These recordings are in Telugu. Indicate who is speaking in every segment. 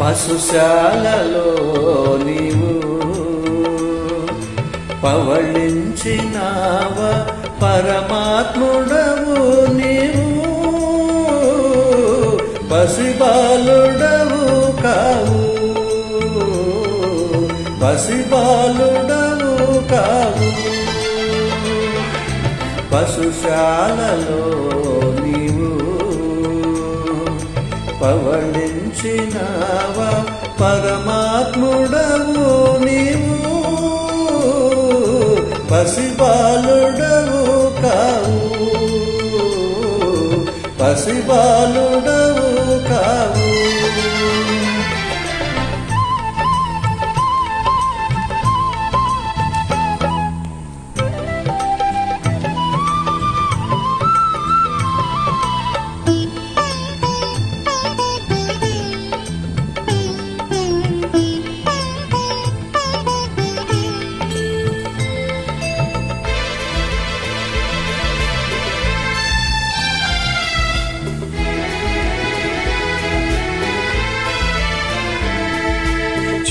Speaker 1: పశుశాలలో నీవు పవళించినావ పరమాత్ముడవు నీవు. పసిబాలుడవు కావు. పసిబాలుడవు కావు. పశుశాలలో నీవు ఉంచినావా పరమాత్ముడవు నీవు. పసిబాలుడవు కావు. పసిబాలుడవు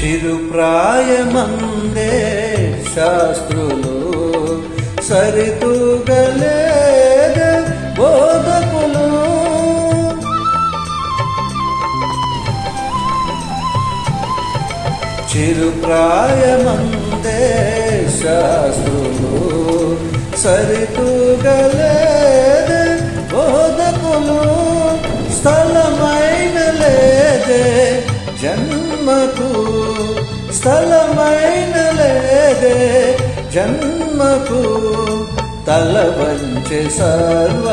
Speaker 1: చిరుప్రాయమందే శాస్త్రులు సరితూగలే బోధకులు. చిరుప్రాయమందే శాస్త్రులు సరితూగలే బోధకులు. స్థలమైన లేదే జన్మకు స్థలమైన లేదే. జన్మకు తల వంచె సర్వ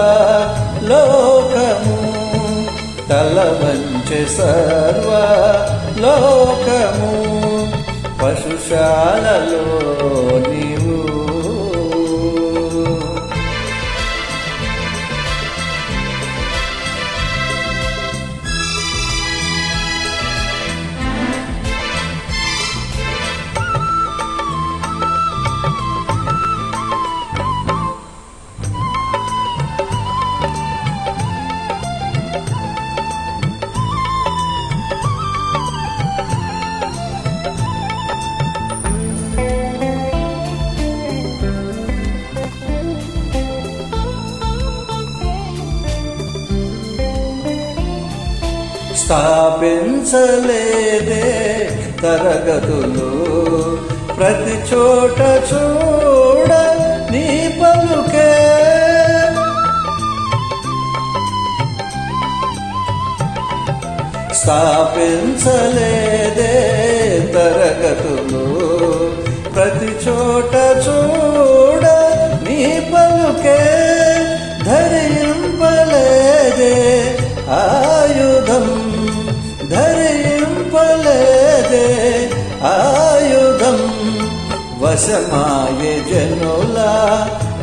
Speaker 1: లోకము తల వంచె సర్వ లోకము పశుశాలలో నీవు స్థాపించలేదే తరగతులు. ప్రతి చోట చూడ నీ పలుకే. స్థాపించలేదే తరగతులు. వశమాయ జనుల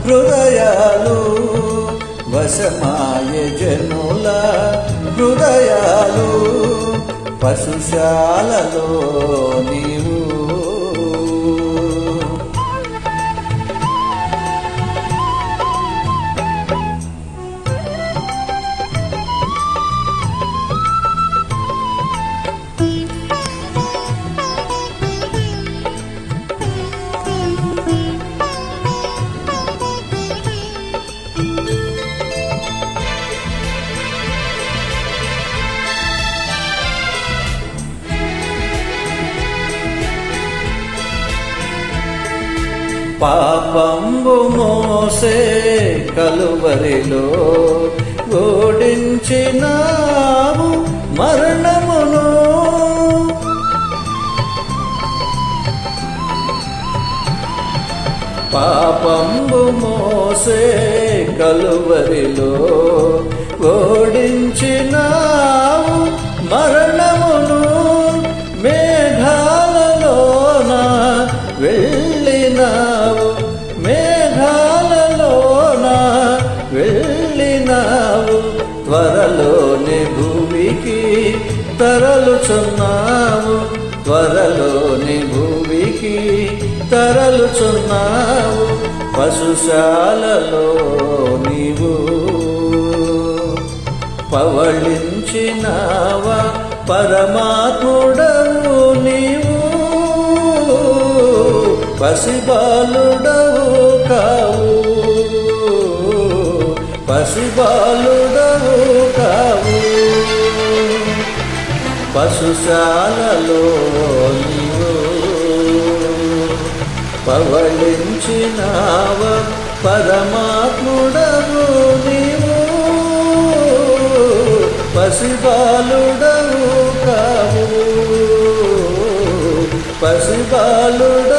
Speaker 1: హృదయాలు వశమాయ జనుల హృదయాలు పశుశాలలో నీవు పాపంబు మోసే కలువరిలో ఓడించినావు మరణమును. పాపంబు మోసే కలువరిలో ఓడించినావు మరణ తరలుచున్నావు త్వరలోని భూమికి తరలుచున్నావు పశుశాలలో నీవు పవళించినావా పరమాత్ముడవు నీవు పసిబాలుడవు కావు పసిబాలుడవు పశుశాలలో నీవు పవళించినావ పరమాత్ముడవు నీవు. పసిబాలుడవు కావు పసిబాలుడు